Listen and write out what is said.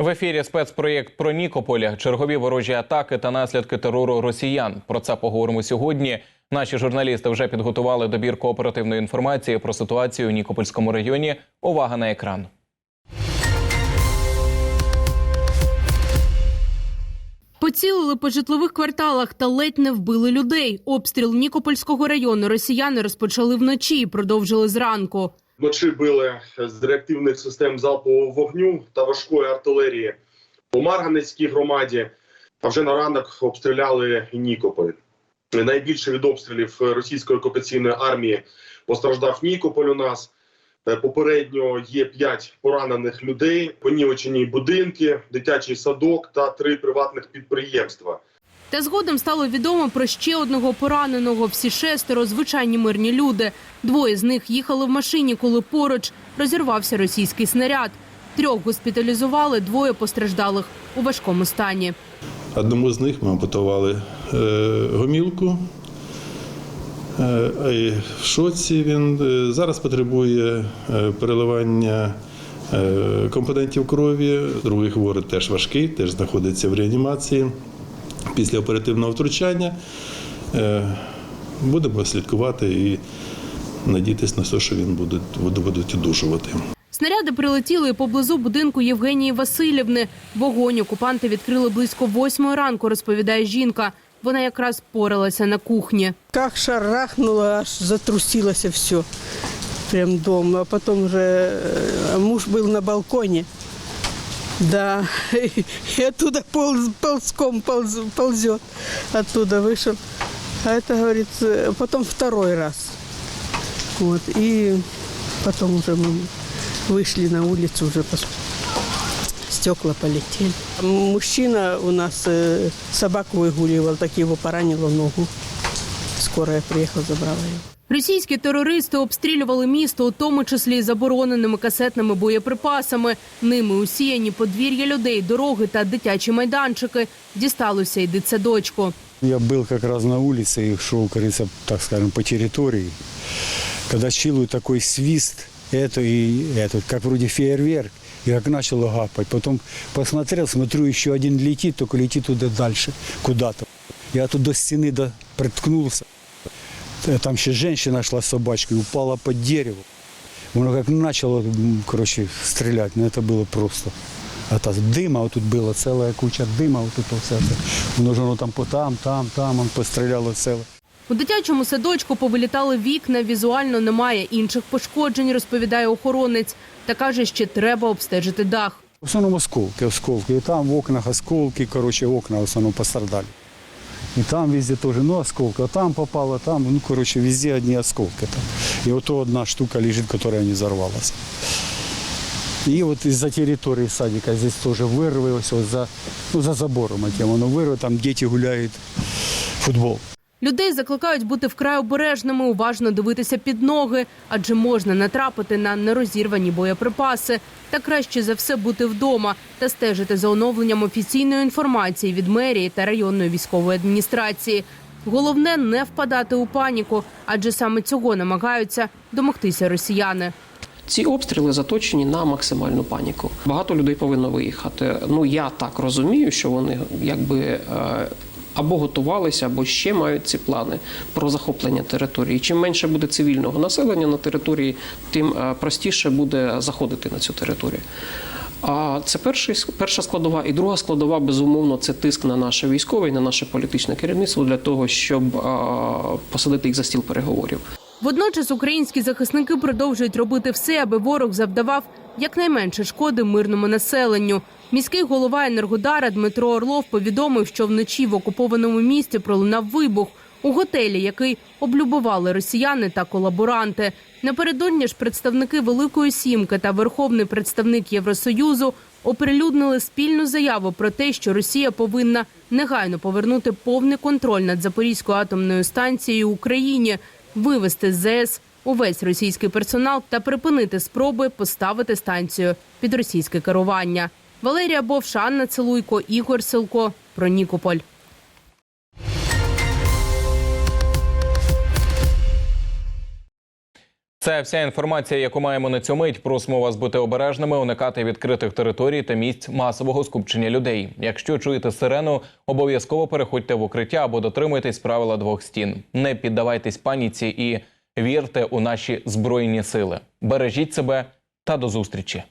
В ефірі спецпроєкт про Нікополя, чергові ворожі атаки та наслідки терору росіян. Про це поговоримо сьогодні. Наші журналісти вже підготували добірку оперативної інформації про ситуацію у Нікопольському районі. Увага на екран. Поцілили по житлових кварталах та ледь не вбили людей. Обстріл Нікопольського району росіяни розпочали вночі і продовжили зранку. Вночі били з реактивних систем залпового вогню та важкої артилерії по Марганецькій громаді. А вже на ранок обстріляли Нікополь. Найбільше від обстрілів російської окупаційної армії постраждав Нікополь. У нас Е, попередньо є п'ять поранених людей, понівечені будинки, дитячий садок та три приватних підприємства. Та згодом стало відомо про ще одного пораненого. Всі шестеро звичайні мирні люди. Двоє з них їхали в машині, коли поруч розірвався російський снаряд. Трьох госпіталізували, двоє постраждалих у важкому стані. Одному з них ми ампутували е, гомілку. Е, в шоці він е, зараз потребує переливання компонентів крові. Другий хворий теж важкий, теж знаходиться в реанімації. Після оперативного втручання е, будемо слідкувати і надіятися на те, що він буде, буде- будуть одужувати. Снаряди прилетіли поблизу будинку Євгенії Васильівни. Вогонь окупанти відкрили близько восьмої ранку, розповідає жінка. Вона якраз поралася на кухні. Как шарахнуло, аж затрусилось все. Прям дом. А потом уже э, муж был на балконе. Да, и оттуда полз, ползком полз, ползет. Оттуда вышел. А это, говорит, э, потом второй раз. Вот. И потом уже мы вышли на улицу, уже стекла полетели. Мужчина у нас э, собаку выгуливал, так его поранило ногу. Скорая приехала, забрала его. Російські терористи обстрілювали місто, у тому числі й забороненими касетними боєприпасами. Ними усіяні подвір'я людей, дороги та дитячі майданчики. Дісталося й дитсадочку. Я был как раз на улице и шел, кажется, так скажем, по территории. Когда чилую такой свист, это и этот, как вроде фейерверк, и как начало гапать. Потом посмотрел, смотрю, еще один летит, только летит туда дальше, куда-то. Я тут до стены до, приткнулся. Э, Там еще женщина шла с собачкой, упала под дерево. Оно как начало, м, короче, стрелять, но это было просто. А та дыма вот тут было, целая куча дыма вот тут вот все это. Воно ж воно там по там, там, там, он постріляло целе. У дитячому садочку повилітали вікна, візуально немає інших пошкоджень, розповідає охоронець. Та каже, ще треба обстежити дах. В основном осколки, осколки. И там в окнах осколки, короче, окна в основном пострадали. И там везде тоже, ну, осколки. А там попало, там, ну, короче, везде одни осколки. Там. И вот то одна штука лежит, которая не взорвалась. И вот из-за территории садика здесь тоже вырвалось, вот за, ну, за забором этим, оно вырвало, там дети гуляют, футбол. Людей закликають бути вкрай обережними, уважно дивитися під ноги, адже можна натрапити на нерозірвані боєприпаси. Та краще за все бути вдома та стежити за оновленням офіційної інформації від мерії та районної військової адміністрації. Головне не впадати у паніку, адже саме цього намагаються домогтися росіяни. Ці обстріли заточені на максимальну паніку. Багато людей повинно виїхати. Ну я так розумію, що вони якби. Або готувалися, або ще мають ці плани про захоплення території. Чим менше буде цивільного населення на території, тим е, простіше буде заходити на цю територію. А це перший, перша складова. І друга складова, безумовно, це тиск на наше військове і на наше політичне керівництво для того, щоб е, посадити їх за стіл переговорів. Водночас українські захисники продовжують робити все, аби ворог завдавав якнайменше шкоди мирному населенню. Міський голова Енергодара Дмитро Орлов повідомив, що вночі в окупованому місті пролунав вибух у готелі, який облюбували росіяни та колаборанти. Напередодні ж представники Великої Сімки та верховний представник Євросоюзу оприлюднили спільну заяву про те, що Росія повинна негайно повернути повний контроль над Запорізькою атомною станцією Україні, вивести з ЗС увесь російський персонал та припинити спроби поставити станцію під російське керування. Валерія Бовша, Анна Целуйко, Ігор Силко про Нікополь. Це вся інформація, яку маємо на цю мить. Просимо вас бути обережними, уникати відкритих територій та місць масового скупчення людей. Якщо чуєте сирену, обов'язково переходьте в укриття або дотримуйтесь правила двох стін. Не піддавайтесь паніці і вірте у наші збройні сили. Бережіть себе та до зустрічі.